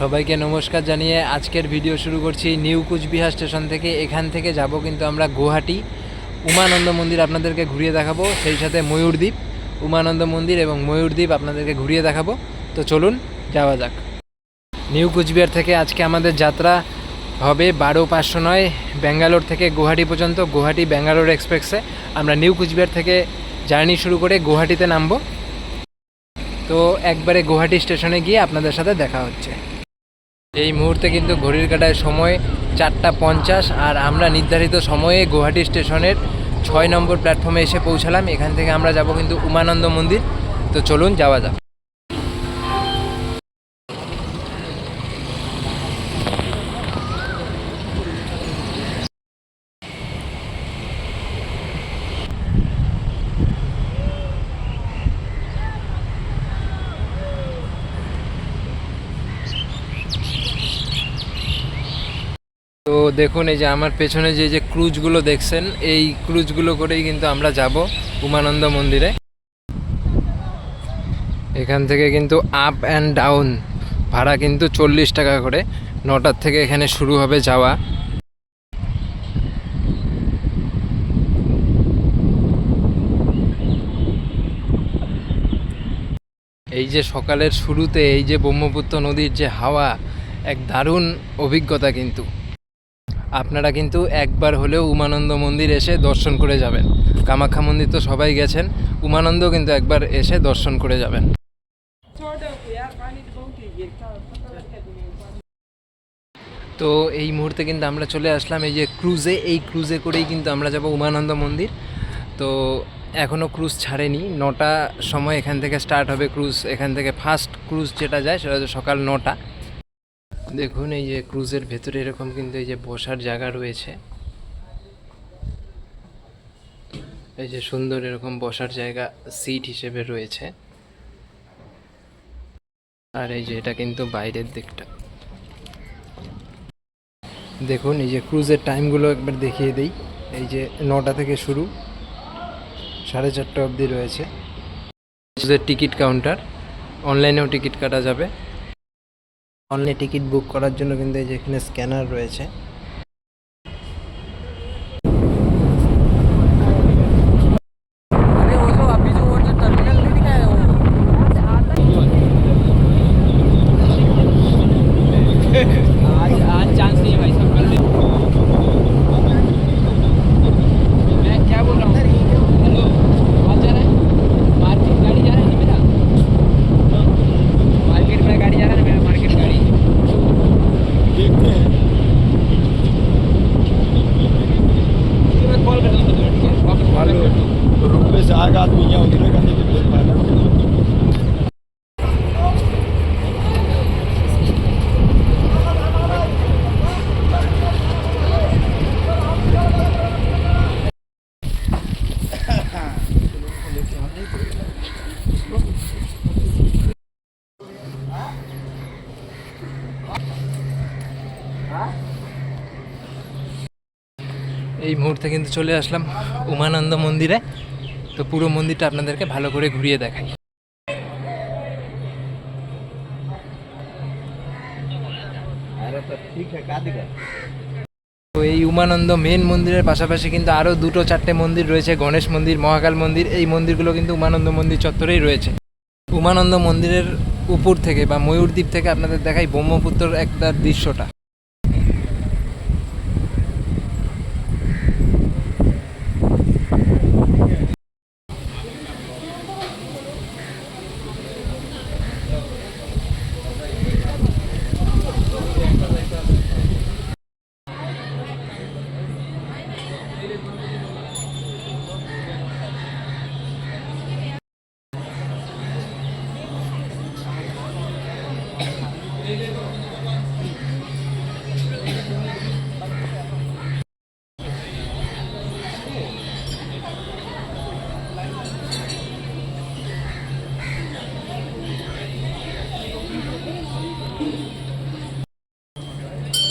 সবাইকে নমস্কার জানিয়ে আজকের ভিডিও শুরু করছি নিউ কুচবিহার স্টেশন থেকে। এখান থেকে যাব কিন্তু আমরা গুয়াহাটি। উমানন্দ মন্দির আপনাদেরকে ঘুরিয়ে দেখাবো, সেই সাথে ময়ূরদ্বীপ, উমানন্দ মন্দির এবং ময়ূরদ্বীপ আপনাদেরকে ঘুরিয়ে দেখাবো। তো চলুন, যাওয়া যাক। নিউ কুচবিহার থেকে আজকে আমাদের যাত্রা হবে বারো পাঁচশো নয় ব্যাঙ্গালোর থেকে গুয়াহাটি পর্যন্ত, গুয়াহাটি ব্যাঙ্গালোর এক্সপ্রেসে। আমরা নিউ কুচবিহার থেকে জার্নি শুরু করে গুয়াহাটিতে নামবো। তো একবারে গুয়াহাটি স্টেশনে গিয়ে আপনাদের সাথে দেখা হচ্ছে। এই মুহূর্তে কিন্তু ঘড়ির কাটায় সময় চারটা পঞ্চাশ আর আমরা নির্ধারিত সময়ে গুয়াহাটি স্টেশনের ছয় নম্বর প্ল্যাটফর্মে এসে পৌঁছালাম। এখান থেকে আমরা যাব কিন্তু উমানন্দ মন্দির। তো চলুন যাওয়া যাক। তো দেখুন, এই যে আমার পেছনে যে যে ক্রুজগুলো দেখছেন, এই ক্রুজগুলো করেই কিন্তু আমরা যাব উমানন্দ মন্দিরে। এখান থেকে কিন্তু আপ অ্যান্ড ডাউন ভাড়া কিন্তু চল্লিশ টাকা করে। নটার থেকে এখানে শুরু হবে যাওয়া। এই যে সকালের শুরুতে এই যে ব্রহ্মপুত্র নদীর যে হাওয়া, এক দারুণ অভিজ্ঞতা কিন্তু। আপনারা কিন্তু একবার হলেও উমানন্দ মন্দির এসে দর্শন করে যাবেন। কামাখ্যা মন্দির তো সবাই গেছেন উমানন্দ কিন্তু একবার এসে দর্শন করে যাবেন। তো এই মুহূর্তে কিন্তু আমরা চলে আসলাম, এই যে ক্রুজে এই ক্রুজে করেই কিন্তু আমরা যাব উমানন্দ মন্দির। তো এখনও ক্রুজ ছাড়েনি, নটা সময় এখান থেকে স্টার্ট হবে ক্রুজ এখান থেকে ফার্স্ট ক্রুজ যেটা যায় সেটা হচ্ছে সকাল নটা। দেখুন, এই যে ক্রুজের ভেতরে এরকম কিন্তু এই যে বসার জায়গা রয়েছে। এই যে সুন্দর এরকম বসার জায়গা সিট হিসেবে রয়েছে। আর এই যে এটা কিন্তু বাইরের দিকটা। দেখুন, এই যে ক্রুজের টাইমগুলো একবার দেখিয়ে দিই। এই যে নটা থেকে শুরু, সাড়ে চারটা অবধি রয়েছে। ক্রুজের টিকিট কাউন্টার, অনলাইনেও টিকিট কাটা যাবে। অনলাইনে টিকিট বুক করার জন্য কিন্তু এই যে এখানে স্ক্যানার রয়েছে এই মুহূর্তে কিন্তু চলে আসলাম উমানন্দ মন্দিরে। তো পুরো মন্দিরটা আপনাদেরকে ভালো করে ঘুরিয়ে দেখাই। তো এই উমানন্দ মেন মন্দিরের পাশাপাশি কিন্তু আরও দুটো চারটে মন্দির রয়েছে গণেশ মন্দির মহাকাল মন্দির। এই মন্দিরগুলো কিন্তু উমানন্দ মন্দির চত্বরেই রয়েছে। উমানন্দ মন্দিরের উপর থেকে বা ময়ূরদ্বীপ থেকে আপনাদের দেখাই ব্রহ্মপুত্রর একটা দৃশ্যটা।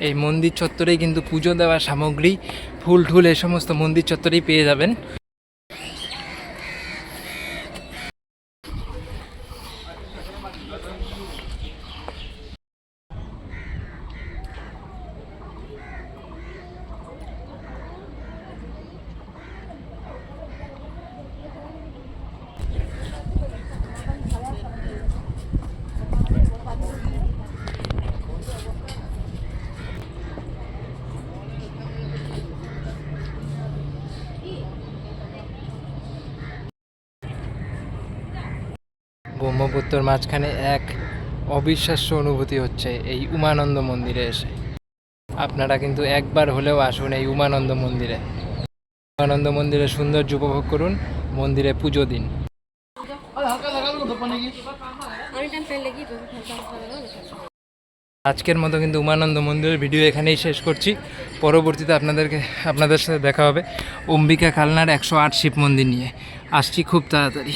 এই মন্দির চত্বরেই কিন্তু পুজো দেওয়ার সামগ্রী ফুল ঠুল এই সমস্ত মন্দির চত্বরেই পেয়ে যাবেন। ব্রহ্মপুত্রর মাঝখানে এক অবিশ্বাস্য অনুভূতি হচ্ছে এই উমানন্দ মন্দিরে এসে। আপনারা কিন্তু একবার হলেও আসুন এই উমানন্দ মন্দিরে। উমানন্দ মন্দিরের সৌন্দর্য উপভোগ করুন, মন্দিরে পুজো দিন। আজকের মতো কিন্তু উমানন্দ মন্দিরের ভিডিও এখানেই শেষ করছি। পরবর্তীতে আপনাদেরকে, আপনাদের সাথে দেখা হবে। অম্বিকা কালনার একশো আট শিব মন্দির নিয়ে। আসছি খুব তাড়াতাড়ি।